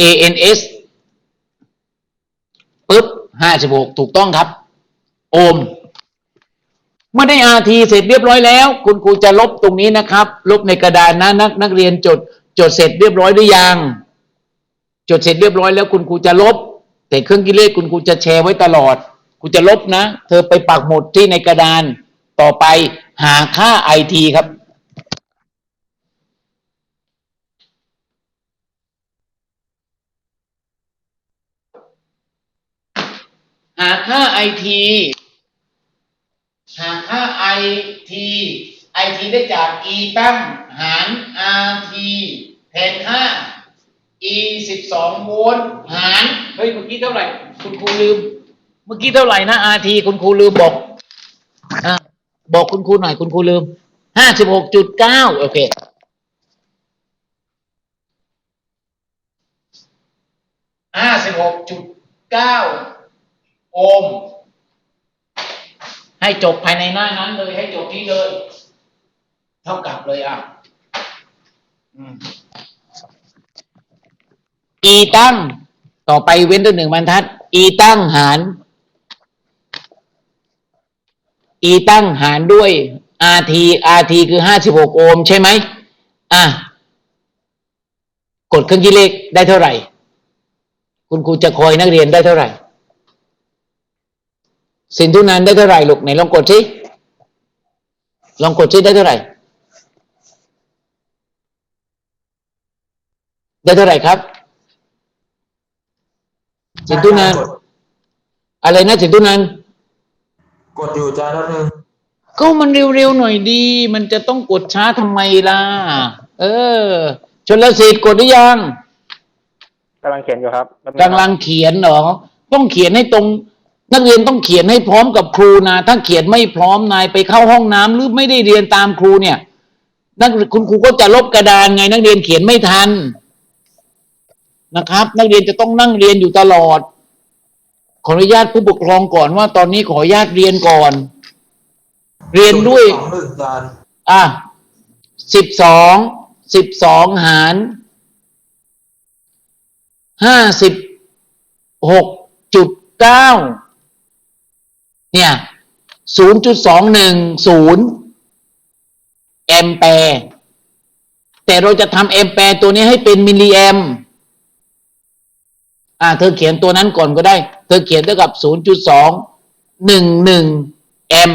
ANS ปึ๊บห้าสิบหกถูกต้องครับ โอห์มเมื่อได้ RT เสร็จเรียบร้อยแล้ว คุณครูจะลบตรงนี้นะครับ ลบในกระดานนะนักนักเรียนจดจดเสร็จเรียบร้อยหรือยังจดเสร็จเรียบร้อยแล้วคุณครูจะลบ แต่เครื่องคิดเลขคุณครูจะแชร์ไว้ตลอดครูจะลบนะ เธอไปปักหมุดที่ในกระดานต่อไปหาค่าไอทีครับ หาค่าไอทีหาค่าไอทีไอทีได้จาก e ตั้งหาร rt แทนค่า e สิบสองโวลต์หาร เฮ้ย เมื่อกี้เท่าไหร่ คุณครูลืม เมื่อกี้เท่าไหร่นะ rt คุณครูลืมบอกอบอกคุณครูหน่อยคุณครูลืมห้าสิบหกจุดเก้าโอเคห้าสิบหกจุดเก้า โอห์มให้จบภายในหน้านั้นเลย ให้จบที่เลย เท่ากับเลยอะอืม e ตั้ง ต่อไปเว้นตัวหนึ่งบรรทัด e ตั้งหาร e ตั้งหารด้วย rt rt คือห้าสิบหกโอห์มใช่ไหมอะ กดเครื่องคิดเลขได้เท่าไหร่ คุณครูจะคอยนักเรียนได้เท่าไหร่ สินทุนันได้เท่าไหร่ลูกไหนลองกดสิลองกดสิได้เท่าไหร่ได้เท่าไหร่ครับ สินทุนันอะไรนะสินทุนันกดอยู่จานแล้วนึงก็มันเร็วๆหน่อยดี มันจะต้องกดช้าทำไมล่ะ เออ ชนลสิทธิ์กดหรือยังกำลังเขียนอยู่ครับแป๊บนึงกำลังเขียนเหรอ ต้องเขียนให้ตรง นักเรียนต้องเขียนให้พร้อมกับครูนะ ถ้าเขียนไม่พร้อมนายไปเข้าห้องน้ำหรือไม่ได้เรียนตามครูเนี่ย นักคุณครูก็จะลบกระดานไง นักเรียนเขียนไม่ทันนะครับ นักเรียนจะต้องนั่งเรียนอยู่ตลอด ขออนุญาตผู้ปกครองก่อนว่า ตอนนี้ขออนุญาตเรียนก่อน เรียนด้วยอะสิบสองสิบสองหารห้าสิบหกจุดเก้า เนี่ยศูนย์จุดสองหนึ่งศูนย์แอมแปร์แต่เราจะทำแอมแปร์ตัวนี้ให้เป็นมิลลิแอมอ่า เธอเขียนตัวนั้นก่อนก็ได้ เธอเขียนเท่ากับศูนย์จุดสองหนึ่งหนึ่งแอม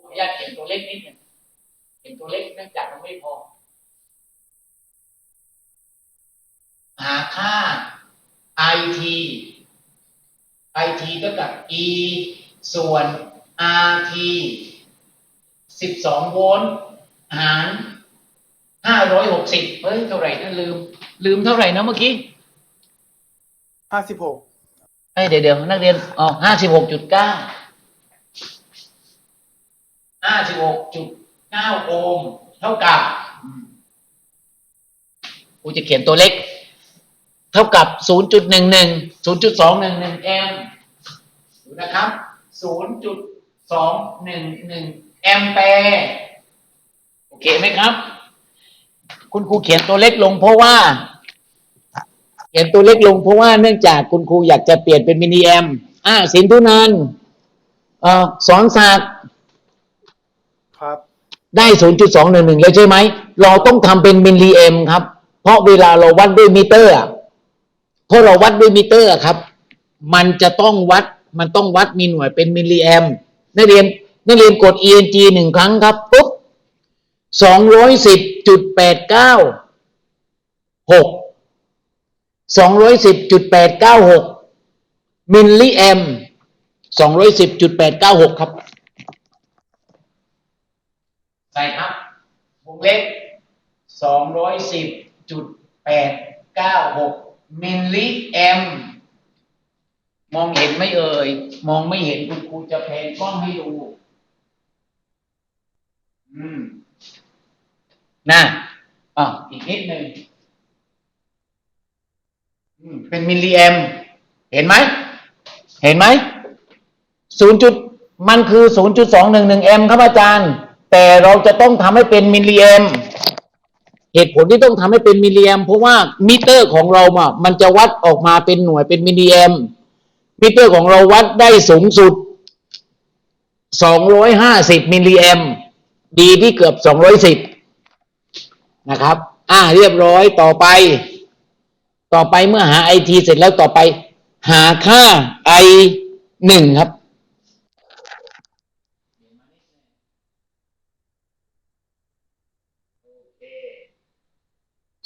ขออนุญาตเขียนตัวเลขนิดนึงเขียนตัวเลขเนื่องจากมันไม่พอ หาค่า IT IT เท่ากับ E ส่วน RT สิบสองโวลต์หารห้าร้อยหกสิบเฮ้ย เท่าไหร่นะลืม ลืมเท่าไหร่นะเมื่อกี้ห้าสิบหกเอ้ยเดี๋ยวเดี๋ยวนักเรียนอ๋อห้าสิบหกจุดเก้าห้าสิบหกจุดเก้าโอห์มเท่ากับอืมกูจะเขียนตัวเล็ก เท่ากับศูนย์จุดหนึ่งหนึ่งศูนย์จุดสองหนึ่งหนึ่งแอมป์ดูนะครับศูนย์จุดสองหนึ่งหนึ่งแอมแปร์โอเคไหมครับ คุณครูเขียนตัวเล็กลงเพราะว่า เขียนตัวเล็กลงเพราะว่าเนื่องจากคุณครูอยากจะเปลี่ยนเป็นมินิแอมอ่าสินทุนันเอ่อสอนศาสตร์ครับได้ 0.211 แล้วใช่ไหม เราต้องทำเป็นมิลลิแอมครับ เพราะเวลาเราวัดด้วยมิเตอร์อะ เพราะเราวัดด้วยมิเตอร์ครับ มันจะต้องวัด มันต้องวัดมีหน่วยเป็นมิลลิแอมนักเรียนนักเรียนกด ENG หนึ่งครั้งครับปุ๊บ210.896สองร้อยสิบจุดแปดเก้าหกมิลลิแอมสองร้อยสิบจุดแปดเก้าหกครับ ใส่ครับวงเล็บสองร้อยสิบจุดแปดเก้าหก มิลลิแอมมองเห็นไหมเอ่ย มองไม่เห็นคุณครูจะแพนกล้องให้ดู อืมน่ะอะอีกนิดหนึ่งอืมเป็นมิลลิแอม เห็นไหม เห็นไหมศูนย์จุดมันคือศูนย์จุดสองหนึ่งหนึ่งแอมครับอาจารย์ แต่เราจะต้องทำให้เป็นมิลลิแอม เหตุผลที่ต้องทำให้เป็นมิลลิแอมเพราะว่ามิเตอร์ของเราอะมันจะวัดออกมาเป็นหน่วยเป็นมิลลิแอมมิเตอร์ของเราวัดได้สูงสุด 250 มิลลิแอมดีที่เกือบ 210 นะครับ อ่าเรียบร้อยต่อไป ต่อไปเมื่อหาไอทีเสร็จแล้วต่อไป หาค่าไอหนึ่งครับ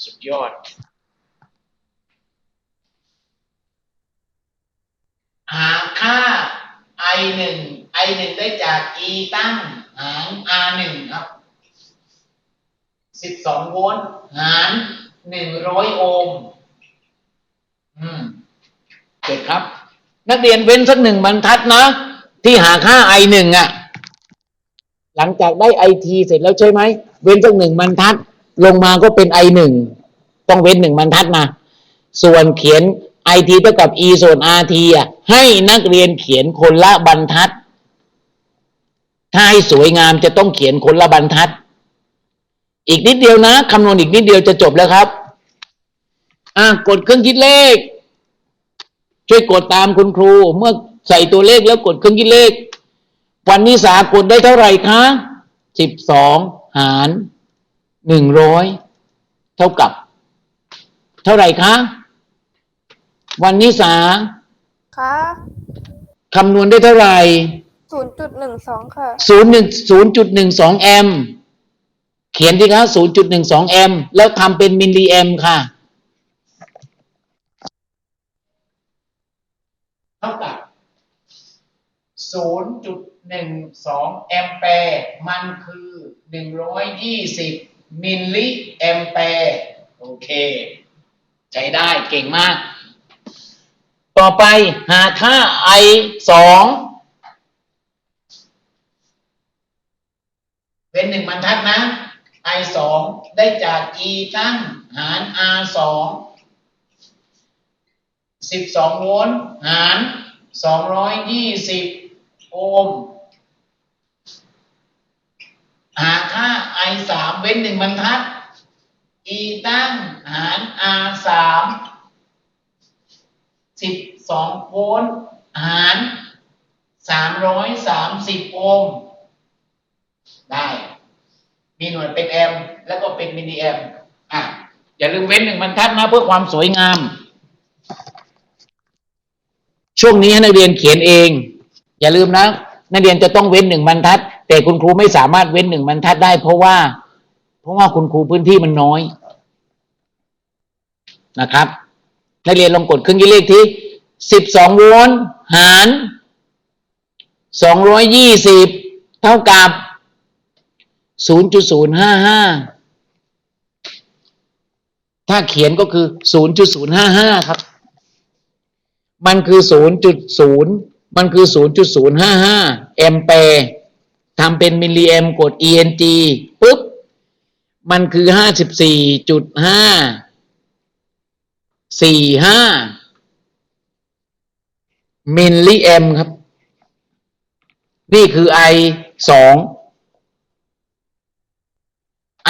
สุดยอดหาค่า i หนึ่ง i หนึ่งได้จาก e ตั้งหาร r หนึ่งครับสิบสองโวลต์หารหนึ่งร้อยโอห์มอืมเสร็จครับ นักเรียนเว้นสักหนึ่งบรรทัดนะ ที่หาค่า i หนึ่งอะหลังจากได้ it เสร็จแล้วใช่ไหม เว้นสักหนึ่งบรรทัด ลงมาก็เป็น i หนึ่งต้องเว้นหนึ่งบรรทัดมาส่วนเขียน it เท่ากับ e ส่วน rt อะให้นักเรียนเขียนคนละบรรทัด ถ้าให้สวยงามจะต้องเขียนคนละบรรทัด อีกนิดเดียวนะคำนวณอีกนิดเดียวจะจบแล้วครับ อะกดเครื่องคิดเลข ช่วยกดตามคุณครู เมื่อใส่ตัวเลขแล้วกดเครื่องคิดเลข วันนี้สากดได้เท่าไหร่คะสิบสองหาร หนึ่งร้อยเท่ากับ เท่าไหร่คะ วันนี้สาค่ะคำนวณได้เท่าไหร่ศูนย์จุดหนึ่งสองค่ะศูนย์หนึ่งศูนย์จุดหนึ่งสองแอมป์เขียนสิคะศูนย์จุดหนึ่งสองแอมป์แล้วทำเป็นมิลลิแอมป์ค่ะ เท่ากับ0.12แอมแปร์มันคือ120 มิลลิแอมแปร์โอเค ใช้ได้เก่งมาก ต่อไปหาค่า I 2เป็นหนึ่งบรรทัดนะ I 2ได้จาก E ตั้งหาร R 2สิบสองโวลต์หารสองร้อยยี่สิบโอห์มหาค่า I สามเว้นหนึ่งบรรทัด E ตั้งหาร R สามสิบสองโวลต์หารสามร้อยสามสิบโอห์มได้ มีหน่วยเป็นแอมแล้วก็เป็นมิลลิแอมอะอย่าลืมเว้นหนึ่งบรรทัดนะเพื่อความสวยงาม ช่วงนี้ให้นักเรียนเขียนเอง อย่าลืมนะนักเรียนจะต้องเว้นหนึ่งบรรทัด แต่คุณครูไม่สามารถเว้นหนึ่งบรรทัดได้ เพราะว่า เพราะว่าคุณครูพื้นที่มันน้อยนะครับนักเรียนลองกดเครื่องคิดเลขที่สิบสองโวลต์หารสองร้อยยี่สิบเท่ากับศูนย์จุดศูนย์ห้าห้าถ้าเขียนก็คือศูนย์จุดศูนย์ห้าห้าครับ มันคือ0.0มันคือ0.055แอมแปร์ ทำเป็นมิลลิแอมกด ENG ปุ๊บ มันคือ54.545มิลลิแอมครับ นี่คือ I สอง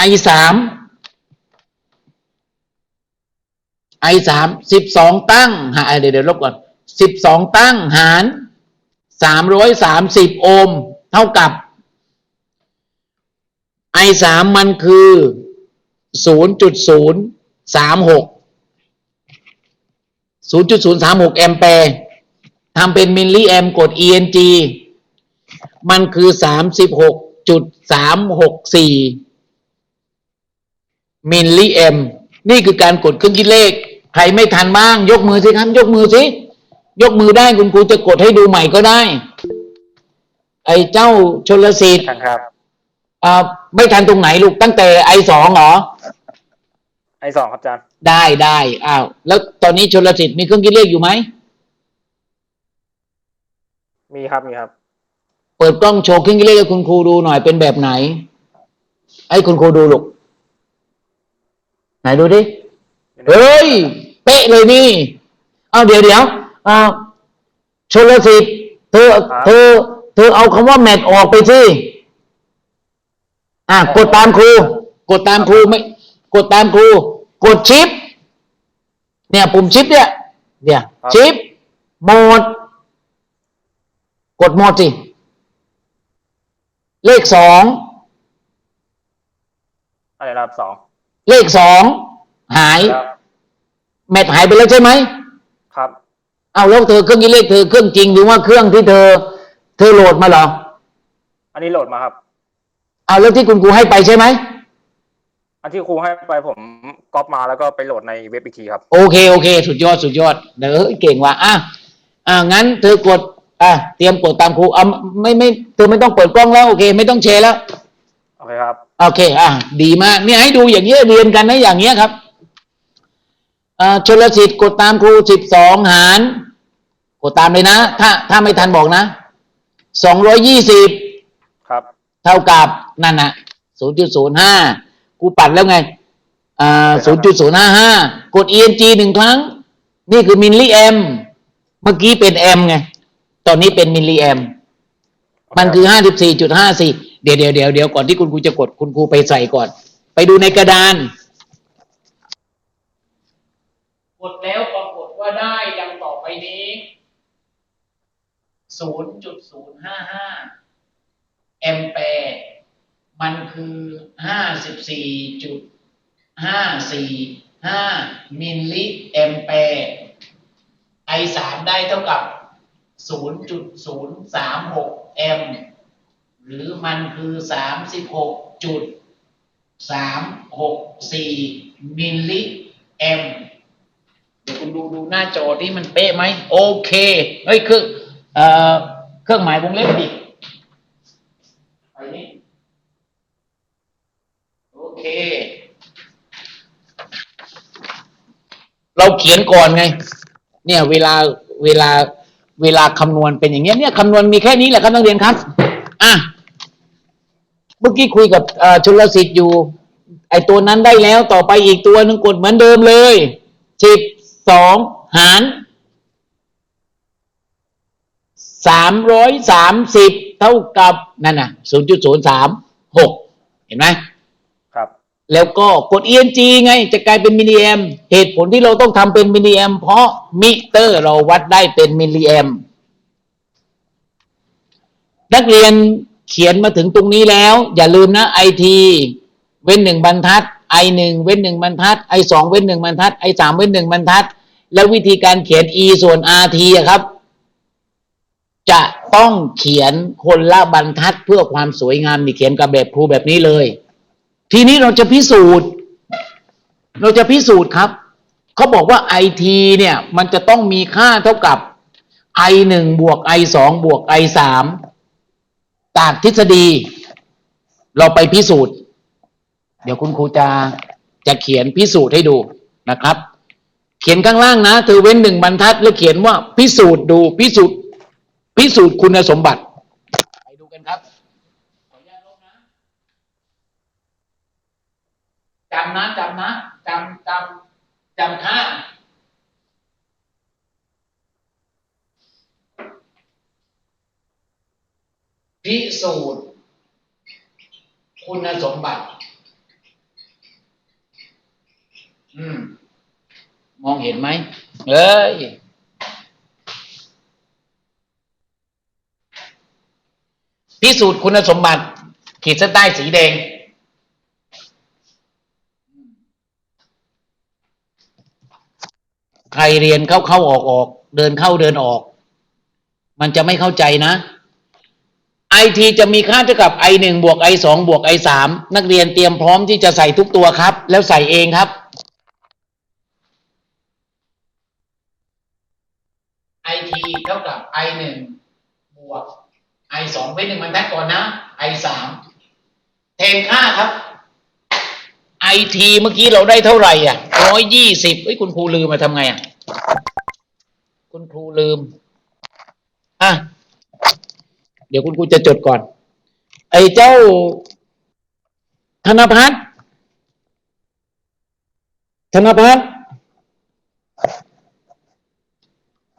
I สามไอสามสิบสองตั้งหาเดี๋ยวเดี๋ยวลบก่อนสิบสองตั้งหารสามร้อยสามสิบโอห์มเท่ากับ ไอสามมันคือศูนย์จุดศูนย์สามหกศูนย์จุดศูนย์สามหกแอมแปร์ทำเป็นมิลลิแอมกด ENG มันคือสามสิบหกจุดสามหกสี่มิลลิแอม นี่คือการกดเครื่องคิดเลข ใครไม่ทันบ้าง ยกมือสิครับ ยกมือสิ ยกมือได้คุณครูจะกดให้ดูใหม่ก็ได้ ไอ้เจ้าชนลสิทธิ์ครับ อ่าไม่ทันตรงไหนลูกตั้งแต่ไอสองเหรอ ไอสองครับอาจารย์ ได้ได้อ้าวแล้วตอนนี้ชนลสิทธิ์มีเครื่องคิดเลขอยู่ไหม มีครับมีครับ เปิดกล้องโชว์เครื่องคิดเลขให้คุณครูดูหน่อยเป็นแบบไหน ให้คุณครูดูลูก ไหนดูดิ เฮ้ย เป๊ะเลยนี่ เอาเดี๋ยวเดี๋ยวอ่าชนลสิทธิ์เธอเธอ เธอเอาคำว่าแมทออกไปสิ อะกดตามครู กดตามครูไม่ กดตามครู กดชิป เนี่ยปุ่มชิปเนี่ย เนี่ย ครับ ชิปโหมด กดโหมดสิ เลขสองอะไรนะครับสองเลขสองหาย ครับแมทหายไปแล้วใช่ไหม ครับ เอาแล้วเธอเครื่องนี้เลขเธอเครื่องจริงหรือว่าเครื่องที่เธอ เธอโหลดมาเหรอ อันนี้โหลดมาครับ เอาแล้วที่คุณครูให้ไปใช่ไหมอันที่ครูให้ไปผมก๊อปมาแล้วก็ไปโหลดในเว็บอีกทีครับ โอเคโอเค สุดยอดสุดยอดเด้อเก่งว่ะอะอะงั้นเธอกดอะเตรียมกดตามครูเอาไม่ไม่เธอไม่ต้องเปิดกล้องแล้วโอเค ไม่ต้องแชร์แล้วโอเคครับโอเคอะดีมากเนี่ยให้ดูอย่างเงี้ยเรียนกันนะอย่างเงี้ยครับอ่าชลสิทธิ์กดตามครูสิบสองหาร กดตามเลยนะ ถ้าถ้าไม่ทันบอกนะสองร้อยยี่สิบครับ เท่ากับนั่นน่ะศูนย์จุดศูนย์ห้ากูปัดแล้วไงอ่าศูนย์จุดศูนย์ห้าห้ากด ENG หนึ่งครั้ง นี่คือมิลลิแอม เมื่อกี้เป็นแอมไง ตอนนี้เป็นมิลลิแอม มันคือห้าสิบสี่จุดห้าสี่เดี๋ยวเดี๋ยวเดี๋ยวเดี๋ยวก่อนที่คุณครูจะกดคุณครูไปใส่ก่อน ไปดูในกระดาน กดแล้วปรากฏว่าได้ดังต่อไปนี้ศูนย์จุดศูนย์ห้าห้า แอมแปร์มันคือห้าสิบสี่จุดห้าสี่ห้ามิลลิแอมแปร์ไอสามได้เท่ากับ0.036แอมป์สามหกแอมหรือมันคือ36.364มิลลิแอมเดี๋ยวคุณดูดูหน้าจอที่มันเป๊ะไหมโอเคเฮ้ยคือเอ่อเครื่องหมายวงเล็บดิไปนี่โอ เค เราเขียนก่อนไง เนี่ย เวลาเวลาเวลาคำนวณเป็นอย่างเงี้ยเนี่ยคำนวณมีแค่นี้แหละครับนักเรียนครับ อะเมื่อกี้คุยกับชลสิทธิ์อยู่ ไอตัวนั้นได้แล้วต่อไปอีกตัวหนึ่งกดเหมือนเดิมเลยสิบสองหารสามร้อยสามสิบเท่ากับนั่นน่ะศูนย์จุดศูนย์สามหกเห็นไหม แล้วก็กด ENG ไงจะกลายเป็นมิลลิแอมเหตุผลที่เราต้องทำเป็นมิลลิแอมเพราะมิเตอร์เราวัดได้เป็นมิลลิแอมนักเรียนเขียนมาถึงตรงนี้แล้ว อย่าลืมนะ IT เว้นหนึ่งบรรทัด I หนึ่งเว้นหนึ่งบรรทัด I สองเว้นหนึ่งบรรทัด I สามเว้นหนึ่งบรรทัด แล้ววิธีการเขียน E ส่วน RT ครับ จะต้องเขียนคนละบรรทัดเพื่อความสวยงามนี่เขียนกับแบบครูแบบนี้เลย ทีนี้เราจะพิสูจน์ เราจะพิสูจน์ครับ เขาบอกว่าไอทีเนี่ย มันจะต้องมีค่าเท่ากับไอหนึ่งบวกไอสองบวกไอสามจากทฤษฎี เราไปพิสูจน์ เดี๋ยวคุณครูจะจะเขียนพิสูจน์ให้ดูนะครับ เขียนข้างล่างนะเธอเว้นหนึ่งบรรทัด แล้วเขียนว่าพิสูจน์ดูพิสูจน์พิสูจน์คุณสมบัติ ไปดูกันครับขออนุญาตลบนะ จำนะจำนะจำจำจำค่าพิสูจน์คุณสมบัติ อืม มองเห็นไหม เอ้ย พิสูจน์คุณสมบัติ ขีดเส้นใต้สีแดง ใครเรียนเข้าเข้าออกออก เดินเข้าเดินออก มันจะไม่เข้าใจนะไอทีจะมีค่าเท่ากับไอหนึ่งบวกไอสองบวกไอสามนักเรียนเตรียมพร้อมที่จะใส่ทุกตัวครับ แล้วใส่เองครับไอทีเท่ากับไอหนึ่งบวกไอสองเป็นหนึ่งบรรทัดก่อนนะไอสามเทนค่าครับไอทีเมื่อกี้เราได้เท่าไหร่อะ ร้อยยี่สิบเอ้ยคุณครูลืมมาทำไงอะ คุณครูลืม อะ เดี๋ยวคุณครูจะจดก่อน ไอ้เจ้า ธนพัฒน์ธนพัฒน์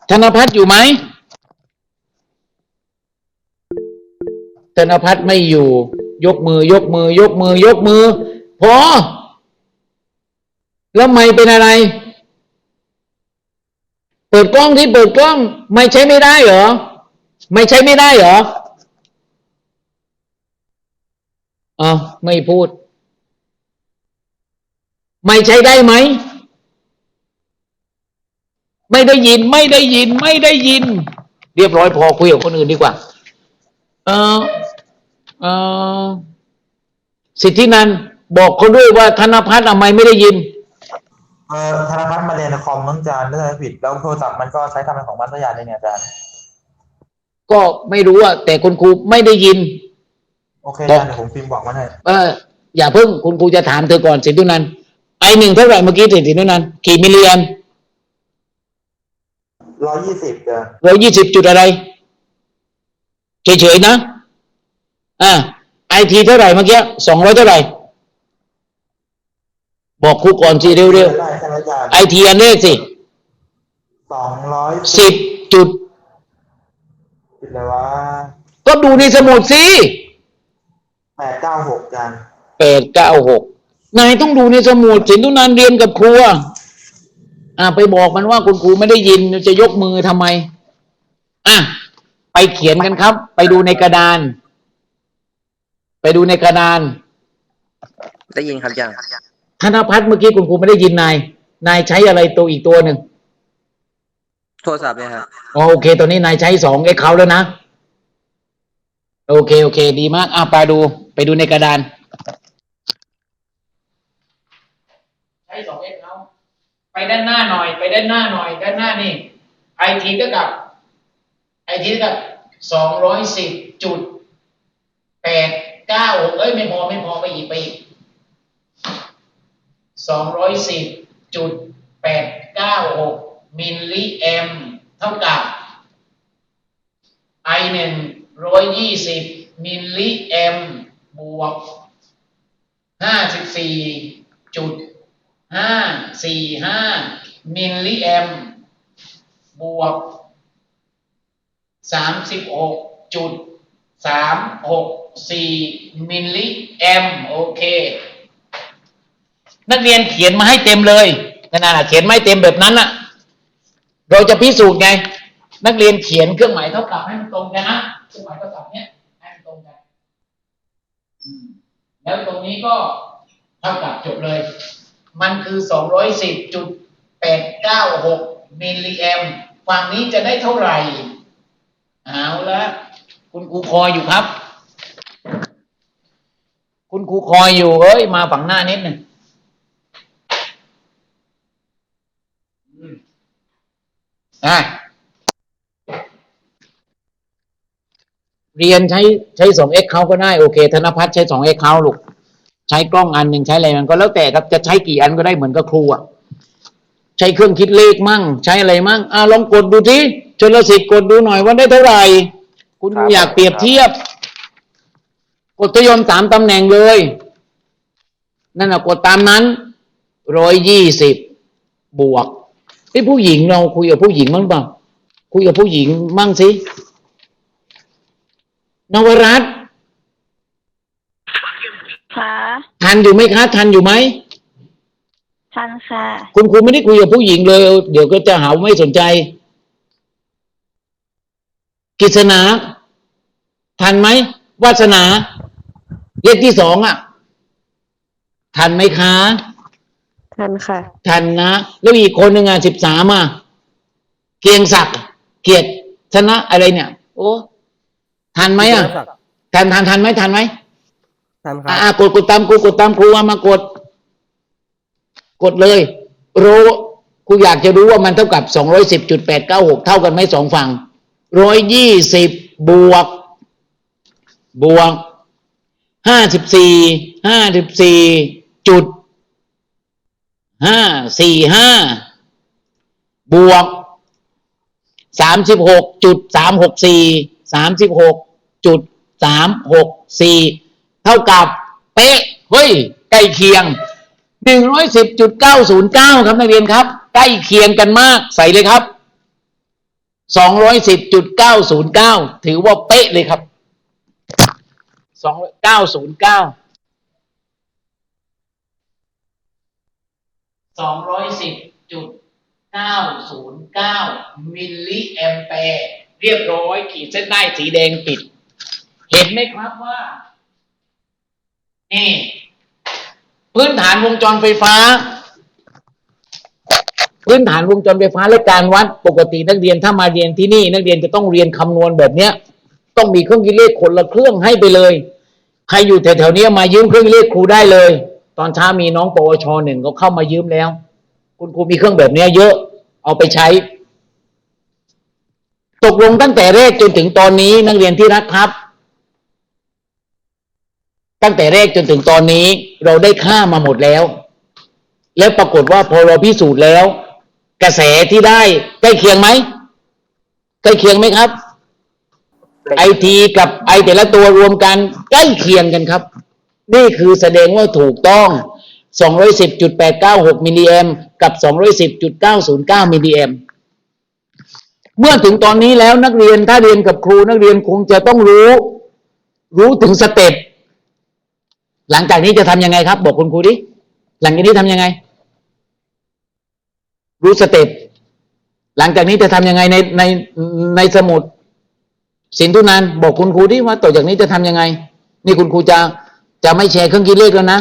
ธนพัฒน์อยู่ไหมธนพัฒน์ไม่อยู่ ยกมือ ยกมือ ยกมือ ยกมือพอ แล้วไม่เป็นอะไร เปิดกล้องที่เปิดกล้อง ไม่ใช้ไม่ได้เหรอ ไม่ใช้ไม่ได้เหรออ้าวไม่พูด ไม่ใช้ได้ไหม ไม่ได้ยินไม่ได้ยิน ไม่ได้ยิน เรียบร้อยพอคุยกับคนอื่นดีกว่า เออเออสิทธินันบอกเขาด้วยว่าธนพัฒน์ทำไมไม่ได้ยิน อ่อธนพัฒน์มาเรียนในคอมน้องจานถ้าจำไม่ผิด แล้วโทรศัพท์มันก็ใช้ทำงานของมันสักอย่างหนึงเนี่ยอาจารย์ก็ไม่รู้อะแต่คุณครูไม่ได้ยิน โอเคอาจารย์เดี๋ยวผมพิมพ์บอกมันให้เอออย่าเพิ่งคุณครูจะถามเธอก่อนสิทธินันท์ไอหนึ่งเท่าไหร่เมื่อกี้สิทธินันท์กี่มิลลิแอมร้อยยี่สิบเดือนร้อยยี่สิบจุดอะไร เฉยๆนะอ่าไอทีเท่าไหร่เมื่อกี้สองร้อยเท่าไหร่บอกครูก่อนสิเร็วได้ใช่ไหมอาจารย์ๆ ไอทีอันเลขสิสองร้อยสิบจุดผิดเลยวะก็ดูในสมุดสิแปดเก้าหกอาจารย์แปดเก้าหกนายต้องดูในสมุดสินทุนันเรียนกับครูอะอ่าไปบอกมันว่าคุณครูไม่ได้ยินจะยกมือทำไม อะ ไปเขียนกันครับ ไปดูในกระดาน ไปดูในกระดาน ได้ยินครับอาจารย์ ธนพัฒน์เมื่อกี้คุณครูไม่ได้ยินนาย นายใช้อะไรตัวอีกตัวหนึ่งโทรศัพท์เนี่ยครับอ๋อโอเคตอนนี้นายใช้สองเอ็กเขาแล้วนะ โอเค โอเค ดีมาก อะไปดู ไปดูในกระดาน ใช้สองเอ็กเขาไปด้านหน้าหน่อย ไปด้านหน้าหน่อย ด้านหน้านี่ไอทีก็กับไอทีก็กับสองร้อยสิบจุดแปดเก้าเอ้ยไม่พอไม่พอไปอีกไปอีกสองร้อยสิบ จุดแปดเก้าหกมิลลิแอมเท่ากับไอหนึ่งร้อยยี่สิบมิลลิแอมบวกห้าสิบสี่จุดห้าสี่ห้ามิลลิแอมบวกสามสิบหกจุดสามหกสี่มิลลิแอมโอเค นักเรียนเขียนมาให้เต็มเลยนั่นน่ะเขียนไม่เต็มแบบนั้นน่ะ เราจะพิสูจน์ไง นักเรียนเขียนเครื่องหมายเท่ากับให้มันตรงกันนะเครื่องหมายเท่ากับเนี้ยให้มันตรงกันแล้วตรงนี้ก็เท่ากับจบเลย มันคือสองร้อยสิบจุดแปดเก้าหกมิลลิแอมฝั่งนี้จะได้เท่าไหร่เอาละคุณครูคอยอยู่ครับ คุณครูคอยอยู่เอ้ยมาฝั่งหน้านิดหนึ่งอืม อะเรียนใช้ใช้สองเอ็กเขาก็ได้โอเค ธนพัฒน์ใช้สองเอ็กเขาลูก ใช้กล้องอันหนึ่งใช้อะไรมันก็แล้วแต่ครับจะใช้กี่อันก็ได้เหมือนกับครูอะใช้เครื่องคิดเลขมั่ง ใช้อะไรมั่งอ่าลองกดดูที่ชนลสิทธิ์กดดูหน่อยว่าได้เท่าไหร่ คุณครูอยากเปรียบเทียบ กดทยมสามตำแหน่งเลย นั่นน่ะกดตามนั้นร้อยยี่สิบบวก ไอ้ผู้หญิงเราคุยกับผู้หญิงมั้งเปล่าคุยกับผู้หญิงมั่งสินวรัตน์ค่ะทันอยู่ไหมคะ ทันอยู่ไหมทันค่ะ คุณครูไม่ได้คุยกับผู้หญิงเลย เดี๋ยวก็จะหาว่าไม่สนใจ กิษณาทันไหมวาสนาเลขที่สองอะ ทันไหมคะ ทันค่ะ ทันนะ แล้วอีกคนหนึ่งอะสิบสามอะเกียงศักดิ์เกียรติชนะอะไรเนี่ย โอ้ทันไหมอะทันทันทันไหมทันไหมทันครัอ่าๆกดกดตามครูกดตามครูว่ามากด กดเลย รู้ครูอยากจะรู้ว่ามันเท่ากับสองร้อยสิบจุดแปดเก้าหกเท่ากันไหมสองฝั่งร้อยยี่สิบบวก บวกห้าสิบสี่ห้าสิบสี่จุด ห้าสี่ห้าบวกสามสิบหกจุดสามหกสี่สามสิบหกจุดสามหกสี่เท่ากับเป๊ะเฮ้ย ใกล้เคียงหนึ่งร้อยสิบจุดเก้าศูนย์เก้าครับนักเรียนครับ ใกล้เคียงกันมากใส่เลยครับสองร้อยสิบจุดเก้าศูนย์เก้าถือว่าเป๊ะเลยครับสองเก้าศูนย์เก้า สองร้อยสิบจุดเก้าศูนย์เก้ามิลลิแอมแปร์เรียบร้อยขีดเส้นใต้สีแดงปิด เห็นไหมครับว่า นี่ พื้นฐานวงจรไฟฟ้า พื้นฐานวงจรไฟฟ้าและการวัดปกตินักเรียนถ้ามาเรียนที่นี่ นักเรียนจะต้องเรียนคำนวณแบบเนี้ย ต้องมีเครื่องคิดเลขคนละเครื่องให้ไปเลย ใครอยู่แถวๆนี้มายืมเครื่องคิดเลขครูได้เลย ตอนเช้ามีน้องปวชหนึ่งก็เข้ามายืมแล้ว คุณครูมีเครื่องแบบนี้เยอะเอาไปใช้ ตกลงตั้งแต่แรกจนถึงตอนนี้นักเรียนที่รักครับ ตั้งแต่แรกจนถึงตอนนี้ เราได้ค่ามาหมดแล้ว แล้วปรากฏว่าพอเราพิสูจน์แล้ว กระแสที่ได้ใกล้เคียงไหมใกล้เคียงไหมครับไอทีกับไอแต่ละตัวรวมกันใกล้เคียงกันครับ นี่คือแสดงว่าถูกต้อง 210.896มิลลิแอมกับ 210.909มิลลิแอมเมื่อถึงตอนนี้แล้วนักเรียนถ้าเรียนกับครูนักเรียนคงจะต้องรู้ รู้ถึงสเต็ปหลังจากนี้จะทำยังไงครับ บอกคุณครูดิหลังจากนี้ทำยังไง รู้สเต็ปหลังจากนี้จะทำยังไงในในในสมุดสินทุนันบอกคุณครูดิว่าต่อจากนี้จะทำยังไง นี่คุณครูจะ จะไม่แชร์เครื่องคิดเลขแล้วนะ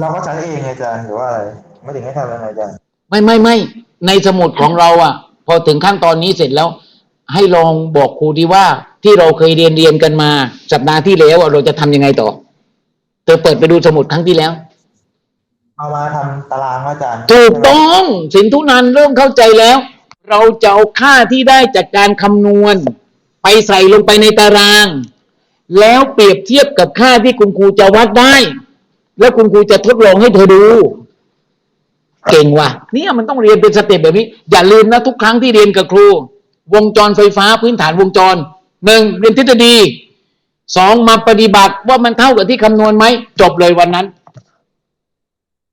เราก็ใช้เองไงอาจารย์หรือว่าอะไร ไม่ถึงให้ทำยังไงอาจารย์ไม่ไม่ไม่ในสมุดของเราอะ พอถึงขั้นตอนนี้เสร็จแล้ว ให้ลองบอกครูดีว่าที่เราเคยเรียนเรียนกันมา สัปดาห์ที่แล้วอะเราจะทำยังไงต่อ เธอเปิดไปดูสมุดครั้งที่แล้ว เอามาทำตารางอาจารย์ถูกต้องสินทุนันเริ่มเข้าใจแล้ว เราจะเอาค่าที่ได้จากการคำนวณ ไปใส่ลงไปในตาราง แล้วเปรียบเทียบกับค่าที่คุณครูจะวัดได้ แล้วคุณครูจะทดลองให้เธอดู เก่งว่ะเนี่ยมันต้องเรียนเป็นสเต็ปแบบนี้ อย่าลืมนะทุกครั้งที่เรียนกับครู วงจรไฟฟ้าพื้นฐานวงจรหนึ่งเรียนทฤษฎีสองมาปฏิบัติว่ามันเท่ากับที่คำนวณไหมจบเลยวันนั้น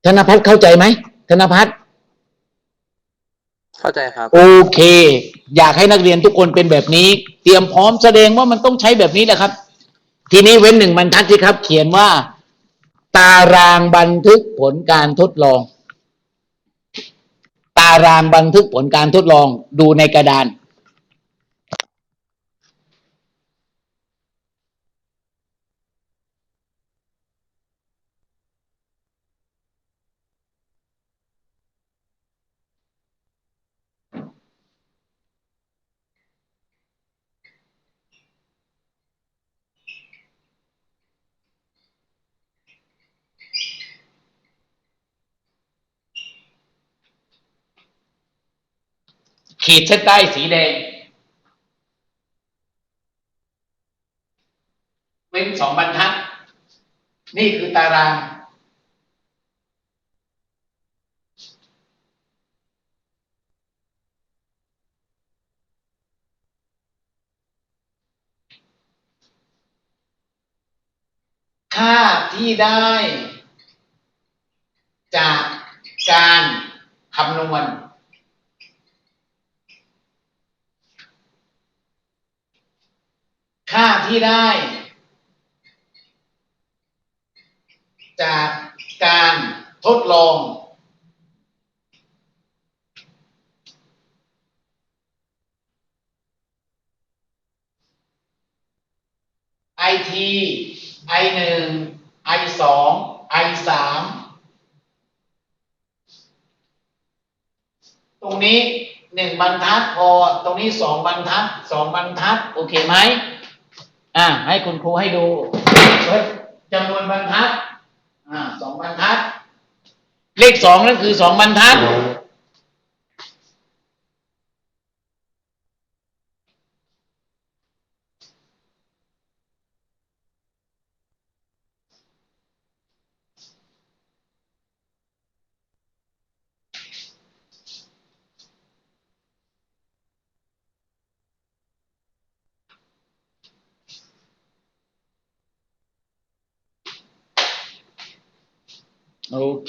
ธนพัฒน์เข้าใจไหมธนพัฒน์เข้าใจครับ โอเค อยากให้นักเรียนทุกคนเป็นแบบนี้ เตรียมพร้อมแสดงว่ามันต้องใช้แบบนี้แหละครับ ทีนี้เว้นหนึ่งบรรทัดสิครับ เขียนว่า ตารางบันทึกผลการทดลอง ตารางบันทึกผลการทดลองดูในกระดาน ขีดเส้นใต้สีแดง เว้นสองบรรทัด นี่คือตาราง ค่าที่ได้จากการคำนวณ ค่าที่ได้ จากการทดลองไอทีไอหนึ่งไอสองไอสามตรงนี้หนึ่งบรรทัดพอ ตรงนี้สองบรรทัดสองบรรทัด โอเคไหม อ่าให้คุณครูให้ดูจำนวนบรรทัด อ่าสองบรรทัด เลขสองนั่นคือสองบรรทัด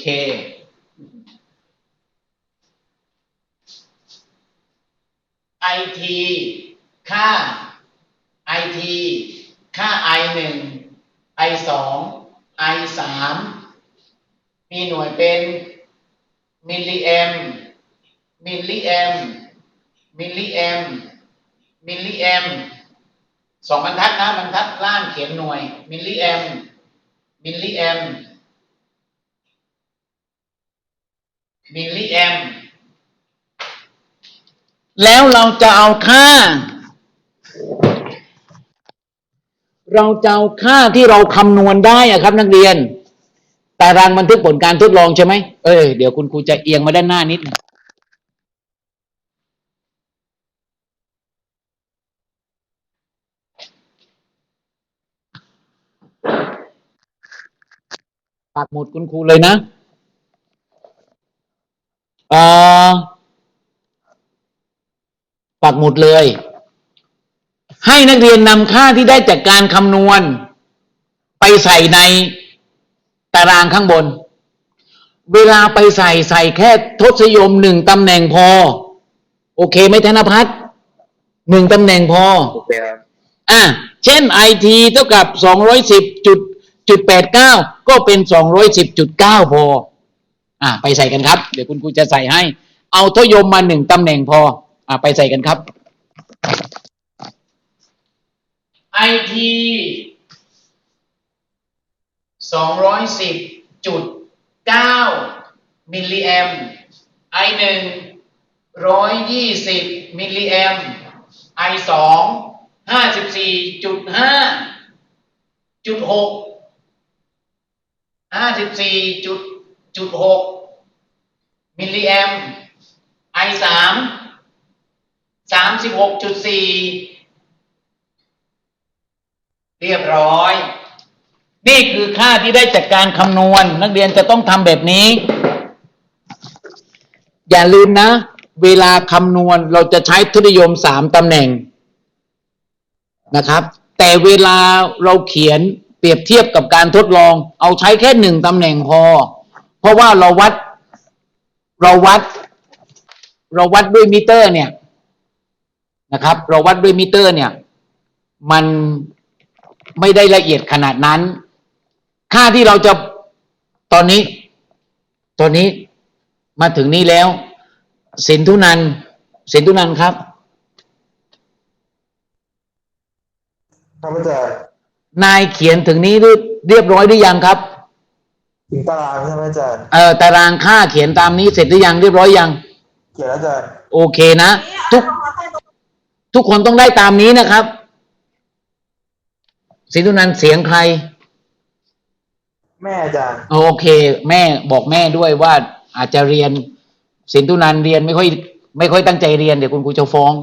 โอเคไอทีค่าไอทีค่าไอหนึ่งไอสองไอสามมีหน่วยเป็นมิลลิแอมมิลลิแอมมิลลิแอมมิลลิแอมสองบรรทัดนะบรรทัดล่างเขียนหน่วยมิลลิแอมมิลลิแอม มิลลิแอมแล้วเราจะเอาค่า เราจะเอาค่าที่เราคำนวณได้อะครับนักเรียน ตารางบันทึกผลการทดลองใช่ไหมเอ้ยเดี๋ยวคุณครูจะเอียงมาด้านหน้านิดนึงปักหมุดคุณครูเลยนะ เอ่อปักหมุดเลย ให้นักเรียนนำค่าที่ได้จากการคำนวณ ไปใส่ในตารางข้างบน เวลาไปใส่ใส่แค่ทศนิยมหนึ่งตำแหน่งพอ โอเคไหมธนพัฒน์หนึ่งตำแหน่งพอโอเคครับอะเช่นไอทีเท่ากับสองร้อยสิบจุดจุดแปดเก้าก็เป็นสองร้อยสิบจุดเก้าพอ อะไปใส่กันครับ เดี๋ยวคุณครูจะใส่ให้ เอาทยมมาหนึ่งตำแหน่งพอ อะไปใส่กันครับไอทีสองร้อยสิบจุดเก้ามิลลิแอมไอหนึ่งร้อยยี่สิบมิลลิแอมไอสองห้าสิบสี่จุดห้าจุดหกห้าสิบสี่จุด จุดหกมิลลิแอมไอสามสามสิบหกจุดสี่เรียบร้อย นี่คือค่าที่ได้จากการคำนวณ นักเรียนจะต้องทำแบบนี้ อย่าลืมนะ เวลาคำนวณเราจะใช้ทุนิยมสามตำแหน่งนะครับ แต่เวลาเราเขียนเปรียบเทียบกับการทดลอง เอาใช้แค่หนึ่งตำแหน่งพอ เพราะว่าเราวัด เราวัด เราวัดด้วยมิเตอร์ เนี่ยนะครับ เราวัดด้วยมิเตอร์ เนี่ย มันไม่ได้ละเอียดขนาดนั้น ค่าที่เราจะตอนนี้ ตอนนี้มาถึงนี้แล้ว สินทุนันสินทุนันครับครับอาจารย์นายเขียนถึงนี้เรียบเรียบร้อยหรือยังครับ ถึงตารางใช่ไหมอาจารย์ เอ่อตารางค่าเขียนตามนี้เสร็จหรือยังเรียบร้อยยัง เขียนแล้วอาจารย์โอเคนะ ทุกทุกคนต้องได้ตามนี้นะครับสินทุนันเสียงใคร แม่อาจารย์โอเค แม่บอกแม่ด้วยว่าอาจจะเรียน สินทุนันเรียนไม่ค่อย ไม่ค่อยตั้งใจเรียนเดี๋ยวคุณครูจะฟ้อง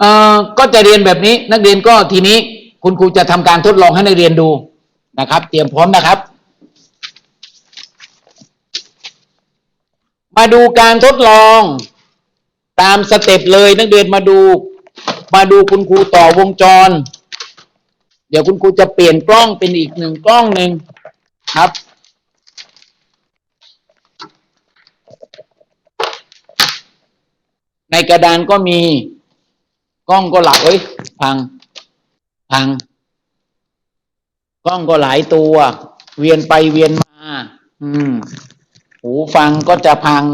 เอ่อก็จะเรียนแบบนี้ นักเรียนก็ทีนี้ คุณครูจะทำการทดลองให้นักเรียนดู นะครับ เตรียมพร้อมนะครับ มาดูการทดลองตามสเต็ปเลยนักเรียนมาดู มาดูคุณครูต่อวงจร เดี๋ยวคุณครูจะเปลี่ยนกล้องเป็นอีกหนึ่งกล้องหนึ่งครับในกระดานก็มีกล้องก็หลักเอ้ยพัง พัง กล้องก็หลายตัว เวียนไปเวียนมา อืม หูฟังก็จะพัง